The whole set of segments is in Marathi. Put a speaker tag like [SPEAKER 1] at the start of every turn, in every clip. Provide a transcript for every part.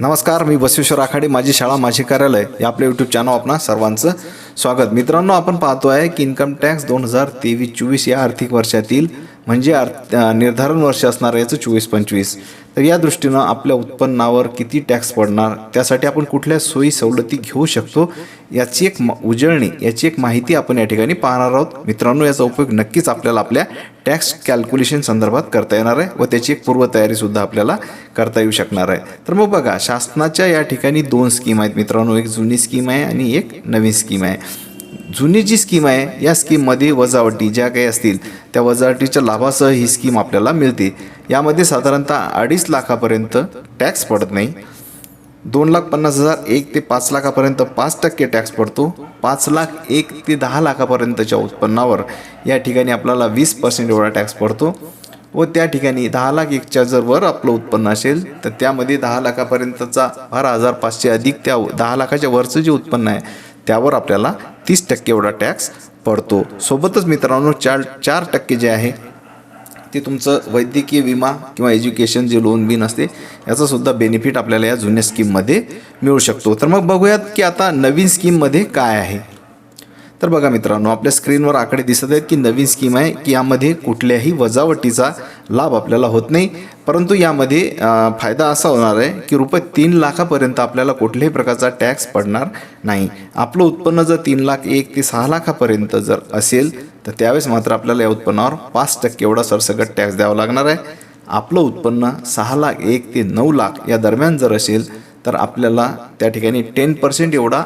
[SPEAKER 1] नमस्कार मी बसवेश्वर आखाडे माझी शाळा माझे कार्यालय या आपल्या यूट्यूब चॅनल आपणा सर्वांचं स्वागत. मित्रांनो आपण पाहतो आहे की इन्कम टॅक्स दोन हजार तेवीस चोवीस या आर्थिक वर्षातील म्हणजे अर्थ निर्धारण वर्ष असणार याचं चोवीस पंचवीस. तर या दृष्टीनं आपल्या उत्पन्नावर किती टॅक्स पडणार त्यासाठी आपण कुठल्या सोयी सवलती घेऊ शकतो याची एक म- उजळणी याची एक माहिती आपण या ठिकाणी पाहणार आहोत. मित्रांनो याचा उपयोग नक्कीच आपल्याला आपल्या टॅक्स कॅल्क्युलेशन संदर्भात करता येणार आहे व त्याची एक पूर्वतयारीसुद्धा आपल्याला करता येऊ शकणार आहे. तर मग बघा शासनाच्या या ठिकाणी दोन स्कीम आहेत मित्रांनो. एक जुनी स्कीम आहे आणि एक नवीन स्कीम आहे. जुनी जी स्कीम आहे या स्कीममध्ये वजावटी ज्या काही असतील त्या वजावटीच्या लाभासह ही स्कीम आपल्याला मिळते. यामध्ये साधारणतः अडीच लाखापर्यंत टॅक्स पडत नाही. दोन लाख पन्नास हजार एक ते पाच लाखापर्यंत पाच टक्के टॅक्स पडतो. पाच लाख एक ते दहा लाखापर्यंतच्या उत्पन्नावर या ठिकाणी आपल्याला वीस पर्सेंट एवढा टॅक्स पडतो. व त्या ठिकाणी दहा लाख एकच्या जर वर आपलं उत्पन्न असेल तर त्यामध्ये दहा लाखापर्यंतचा बारा हजार पाचशे अधिक त्या दहा लाखाच्या वरचं जे उत्पन्न आहे त्यावर आपल्याला तीस टक्के एवढा टॅक्स पडतो. सोबतच मित्रांनो चार चार टक्के जे आहे ते तुमचं वैद्यकीय विमा किंवा एज्युकेशन जे लोन बिन असते याचासुद्धा बेनिफिट आपल्याला या जुन्या स्कीममध्ये मिळू शकतो. तर मग बघूयात की आता नवीन स्कीममध्ये काय आहे. तर बघा मित्रांनो आपल्या स्क्रीनवर आकडे दिसत आहेत की नवीन स्कीम आहे की यामध्ये कुठल्याही वजावटीचा लाभ आपल्याला होत नाही. परंतु यामध्ये फायदा असा होणार आहे की रुपये तीन लाखापर्यंत आपल्याला कुठल्याही प्रकारचा टॅक्स पडणार नाही. आपलं उत्पन्न जर तीन लाख एक ते सहा लाखापर्यंत जर असेल तर त्यावेळेस मात्र आपल्याला या उत्पन्नावर पाच टक्के एवढा सरसकट टॅक्स द्यावा लागणार आहे. आपलं उत्पन्न सहा लाख एक ते नऊ लाख या दरम्यान जर असेल तर आपल्याला त्या ठिकाणी टेन पर्सेंट एवढा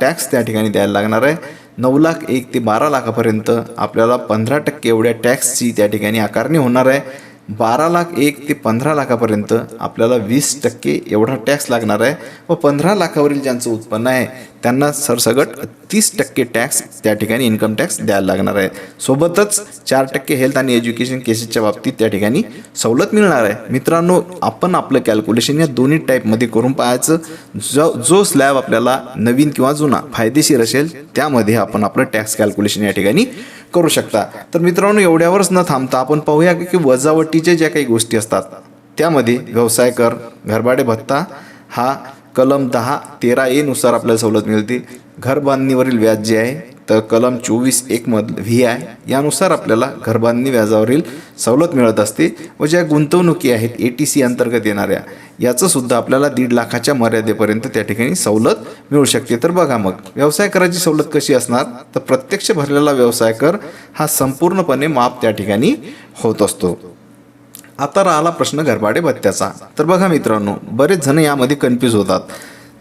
[SPEAKER 1] टॅक्स त्या ठिकाणी द्यायला लागणार आहे. नऊ लाख एक ते बारा लाखापर्यंत आपल्याला पंधरा टक्के एवढ्या टॅक्सची त्या ठिकाणी आकारणी होणार आहे. बारा लाख एक ते पंधरा लाखापर्यंत आपल्याला वीस टक्के एवढा टॅक्स लागणार आहे व पंधरा लाखावरील ज्यांचं उत्पन्न आहे त्यांना सरसगट तीस टक्के टॅक्स त्या ठिकाणी इन्कम टॅक्स द्यायला लागणार आहे. सोबतच चार टक्के हेल्थ आणि एज्युकेशन केसेसच्या बाबतीत त्या ठिकाणी सवलत मिळणार आहे. मित्रांनो आपण आपलं कॅल्क्युलेशन या दोन्ही टाईपमध्ये करून पाहायचं. जो जो स्लॅब आपल्याला नवीन किंवा जुना फायदेशीर असेल त्यामध्ये आपण आपलं टॅक्स कॅल्क्युलेशन या ठिकाणी करू शकता. तर मित्रांनो एवढ्यावरच न थांबता आपण पाहूया की वजावटीच्या ज्या काही गोष्टी असतात त्यामध्ये व्यवसाय कर घरभाडे भत्ता हा कलम दहा तेरा एनुसार आपल्याला सवलत मिळते घर बांधणीवरील व्याज जे आहे तर कलम चोवीस एक व्ही आय यानुसार आपल्याला घरबांधणी व्याजावरील सवलत मिळत असते व ज्या गुंतवणुकी आहेत ए टी सी अंतर्गत येणाऱ्या याचंसुद्धा आपल्याला दीड लाखाच्या मर्यादेपर्यंत त्या ठिकाणी सवलत मिळू शकते. तर बघा मग व्यवसाय कराची सवलत कशी असणार? तर प्रत्यक्ष भरलेला व्यवसाय कर हा संपूर्णपणे माफ त्या ठिकाणी होत असतो. आता राहिला प्रश्न घरभाडे भत्त्याचा. तर बघा मित्रांनो बरेच जण यामध्ये कन्फ्यूज होतात.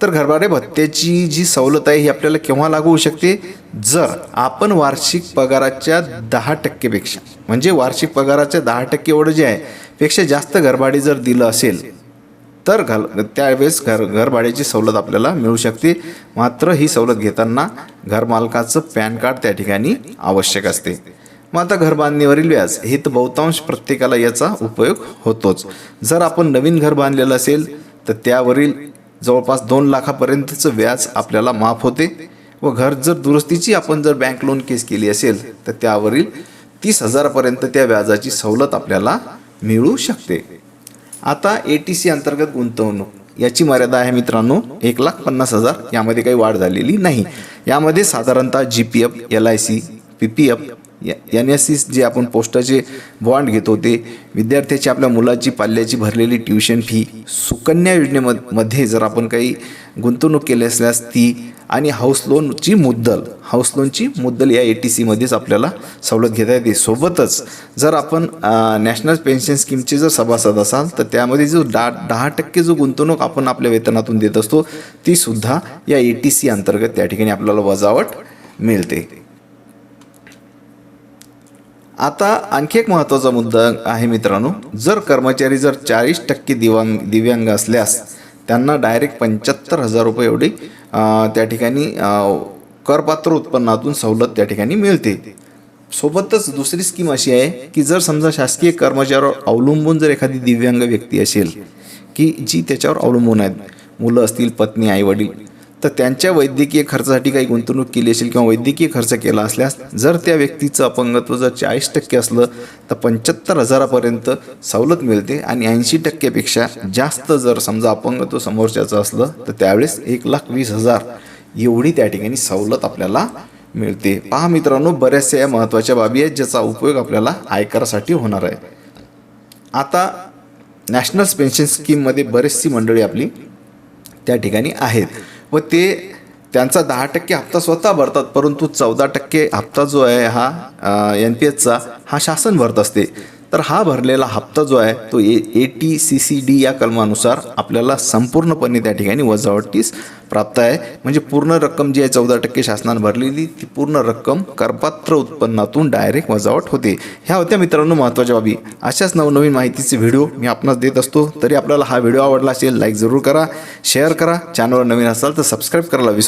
[SPEAKER 1] तर घरभाडे भत्त्याची जी सवलत आहे ही आपल्याला केव्हा लागू होऊ शकते? जर आपण वार्षिक पगाराच्या दहा टक्केपेक्षा म्हणजे वार्षिक पगाराच्या दहा टक्के एवढं जे आहे पेक्षा जास्त घरभाडे जर दिलं असेल तर घाल त्यावेळेस घर घरभाड्याची सवलत आपल्याला मिळू शकते. मात्र ही सवलत घेताना घरमालकाचं पॅन कार्ड त्या ठिकाणी आवश्यक असते. मग आता घर बांधणीवरील व्याज हे तर बहुतांश प्रत्येकाला याचा उपयोग होतोच. जर आपण नवीन घर बांधलेलं असेल तर त्यावरील जवळपास दोन लाखापर्यंतचं व्याज आपल्याला माफ होते व घर जर दुरुस्तीची आपण जर बँक लोन केस केली असेल तर त्यावरील तीस हजारापर्यंत त्या व्याजाची सवलत आपल्याला मिळू शकते. आता ए टी सी अंतर्गत गुंतवणूक. याची मर्यादा आहे मित्रांनो एक लाख पन्नास हजार. यामध्ये काही वाढ झालेली नाही. यामध्ये साधारणतः G P F L I C P P F N S C जे आपण पोस्टाचे बॉन्ड घेतो ते विद्यार्थ्याची आपल्या मुलाची पाल्याची भरलेली ट्युशन फी सुकन्या योजनेमध्ये जर आपण काही गुंतवणूक केली असल्यास ती आणि हाऊस लोनची मुद्दल हाऊस लोनची मुद्दल या ए टी सीमध्येच आपल्याला सवलत घेता येते. सोबतच जर आपण नॅशनल पेन्शन स्कीमचे जर सभासद असाल तर त्यामध्ये जो डा दहा टक्के जो गुंतवणूक आपण आपल्या वेतनातून देत असतो तीसुद्धा या ए टी सी अंतर्गत त्या ठिकाणी आपल्याला वजावट मिळते. आता आणखी एक महत्त्वाचा मुद्दा आहे मित्रांनो. जर कर्मचारी जर चाळीस टक्के दिवांग दिव्यांग असल्यास त्यांना डायरेक्ट पंच्याहत्तर हजार रुपये एवढी त्या ठिकाणी करपात्र उत्पन्नातून सवलत त्या ठिकाणी मिळते. सोबतच दुसरी स्कीम अशी आहे की जर समजा शासकीय कर्मचाऱ्यावर अवलंबून जर एखादी दिव्यांग व्यक्ती असेल की जी त्याच्यावर अवलंबून आहेत. मुलं असतील पत्नी आईवडील तर त्यांच्या वैद्यकीय खर्चासाठी काही गुंतवणूक केली असेल किंवा वैद्यकीय खर्च केला असल्यास जर त्या व्यक्तीचं अपंगत्व जर चाळीस टक्के असलं तर पंच्याहत्तर हजारापर्यंत सवलत मिळते आणि ऐंशी टक्क्यापेक्षा जास्त जर समजा अपंगत्व समोरच्याचं असलं तर त्यावेळेस एक लाख वीस हजार. एवढी त्या ठिकाणी सवलत आपल्याला मिळते. पहा मित्रांनो बऱ्याचशा या महत्त्वाच्या बाबी आहेत ज्याचा उपयोग आपल्याला आयकरासाठी होणार आहे. आता नॅशनल पेन्शन स्कीममध्ये बरेचशी मंडळी आपली त्या ठिकाणी आहेत. व ते त्यांचा दहा टक्के हप्ता स्वतः भरतात परंतु चौदा टक्के हप्ता जो आहे हा एन पी एचचा हा शासन भरत असते. तर हा भरलेला हप्ता जो आहे तो A eighty C C D या कलमानुसार आपल्याला संपूर्णपणे त्या ठिकाणी वजावटीस प्राप्त आहे. म्हणजे पूर्ण रक्कम जी आहे चौदा टक्के शासनाने भरलेली ती पूर्ण रक्कम करपात्र उत्पन्नातून डायरेक्ट वजावट होते. ह्या होत्या मित्रांनो महत्त्वाच्या बाबी. अशाच नवनवीन माहितीचे व्हिडिओ मी आपणास देत असतो. तरी आपल्याला हा व्हिडिओ आवडला असेल लाईक जरूर करा शेअर करा. चॅनलवर नवीन असाल तर सबस्क्राईब करायला विसरू